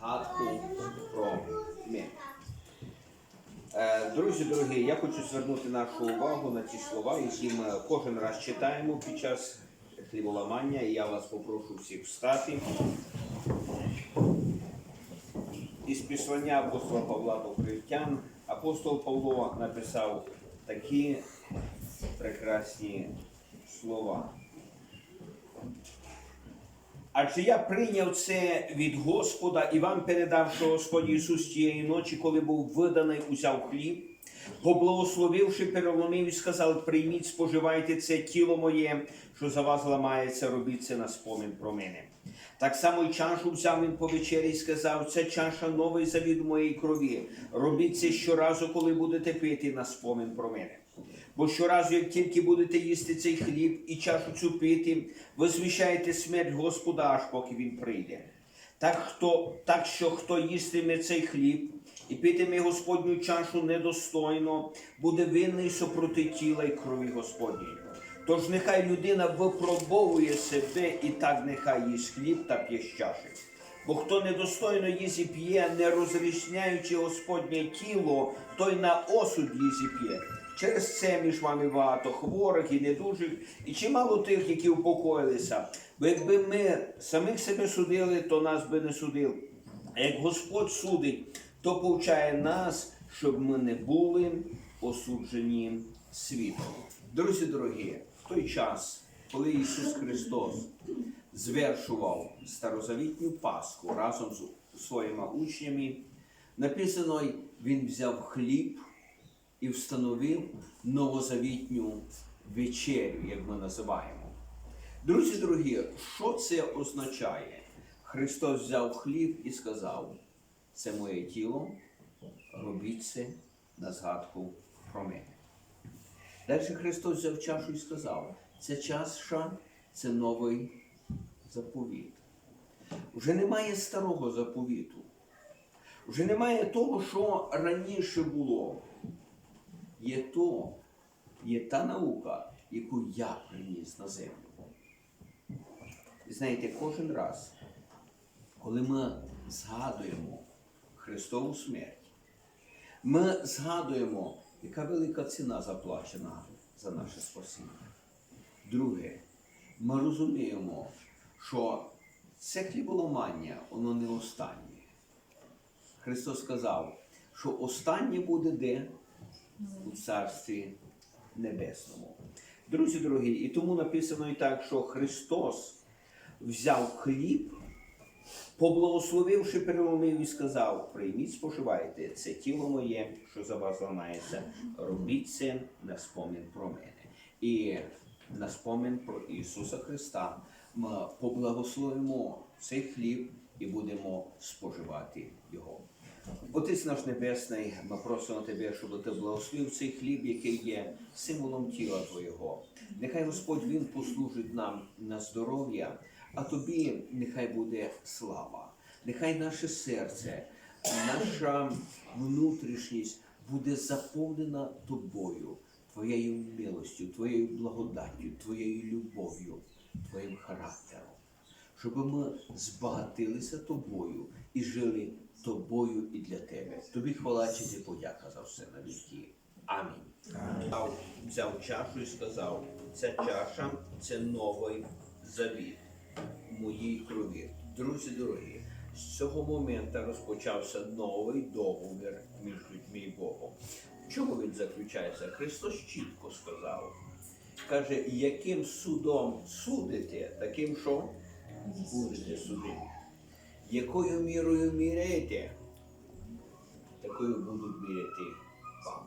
згадку. Е, Друзі дорогі, я хочу звернути нашу увагу на ті слова, які ми кожен раз читаємо під час хліболамання. І я вас попрошу всіх встати. Із післання апостола Павла до Коринтян апостол Павло написав такі прекрасні слова. Адже я прийняв це від Господа і вам передав, що Господь Ісус тієї ночі, коли був виданий, узяв хліб, поблагословивши, переломив і сказав: прийміть, споживайте це тіло моє, що за вас ламається, робіть це на спомин про мене. Так само й чашу взяв він по вечері і сказав: це чаша новий завід моєї крові. Робіть це щоразу, коли будете пити на спомин про мене. Бо щоразу, як тільки будете їсти цей хліб і чашу цю пити, ви звіщаєте смерть Господа, аж поки він прийде. Так, хто, так що хто їстиме цей хліб і питиме Господню чашу недостойно, буде винний супроти тіла і крові Господньої. Тож нехай людина випробовує себе і так нехай їсть хліб та п'є з чаші. Бо хто недостойно їсть і п'є, не розрізняючи Господнє тіло, той на осуд їсть і п'є. Через це між вами багато хворих і недужих, і чимало тих, які упокоїлися. Бо якби ми самих себе судили, то нас би не судив. А як Господь судить, то повчає нас, щоб ми не були осуджені світом. Друзі дорогі, в той час, коли Ісус Христос звершував старозавітню Пасху разом з своїми учнями, написано, Він взяв хліб і встановив новозавітню вечерю, як ми називаємо. Друзі дорогі, що це означає? Христос взяв хліб і сказав: це моє тіло, робіть це на згадку про мене. Далі Христос взяв чашу і сказав: це чаша, це новий заповіт. Вже немає старого заповіту. Вже немає того, що раніше було. Є то, є та наука, яку я приніс на землю. І знаєте, кожен раз, коли ми згадуємо Христову смерть, ми згадуємо, яка велика ціна заплачена за наше спасіння. Друге, ми розуміємо, що це хліболомання, воно не останнє. Христос сказав, що останнє буде де? У Царстві Небесному. Друзі дорогі, і тому написано і так, що Христос взяв хліб, поблагословивши, переломив і сказав: прийміть, споживайте, це тіло моє, що за вас ламається, робіть це на спомин про мене. І на спомин про Ісуса Христа ми поблагословимо цей хліб і будемо споживати Його. Отець наш Небесний, ми просимо Тебе, щоб ти благословив цей хліб, який є символом тіла Твого. Нехай Господь Він послужить нам на здоров'я, а тобі нехай буде слава. Нехай наше серце, наша внутрішність буде заповнена тобою, твоєю милостю, твоєю благодаттю, твоєю любов'ю, твоїм характером. Щоб ми збагатилися тобою і жили тобою і для тебе. Тобі хвала чи подяка за все на віки. Амінь. Взяв- Взяв чашу і сказав: ця чаша це новий завіт моїй крові. Друзі дорогі, з цього моменту розпочався новий договір між людьми і Богом. В чому він заключається? Христос чітко сказав. Каже, яким судом судите, таким що будете судити. Якою мірою міряєте, такою будуть міряти вам.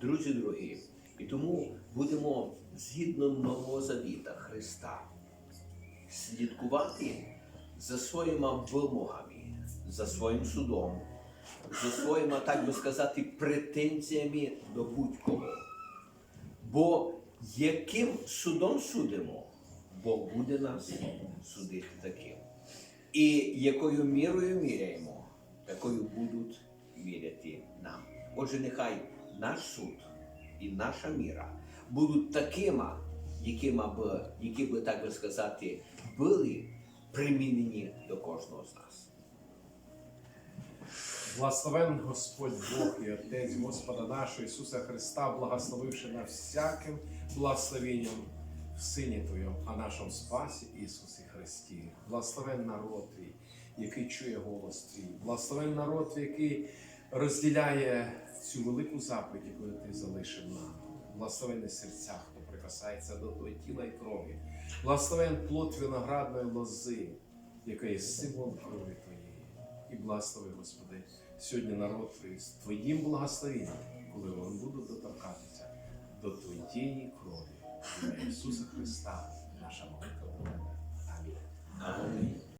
Друзі дорогі, і тому будемо згідно Нового Завіта Христа слідкувати за своїми вимогами, за своїм судом, за своїми, так би сказати, претензіями до будь-кого. Бо яким судом судимо, Бог буде нас судити таким. І якою мірою міряємо, такою будуть міряти нам. Отже, нехай наш суд і наша міра будуть такими, якими б, які би, так би сказати, були примінені до кожного з нас. Благословен Господь Бог і Отець Господа нашого Ісуса Христа, благословивши на всяким благословенням Сині Твоєму, а нашому Спасі Ісусі Христі. Благословен народ Твій, який чує голос Твій. Благословен народ, Твій, який розділяє цю велику заповідь, яку Ти залишив нам. Благословенні серця, хто прикасається до Твого тіла і крові. Благословен плод виноградної лози, яка є символом крові Твоєї. І благослови, Господи, сьогодні народ Твій з Твоїм благословенням, коли вони будуть доторкатися до Твоєї крові. В ім'я Ісуса Христа, наша молитва. Амінь. Амінь.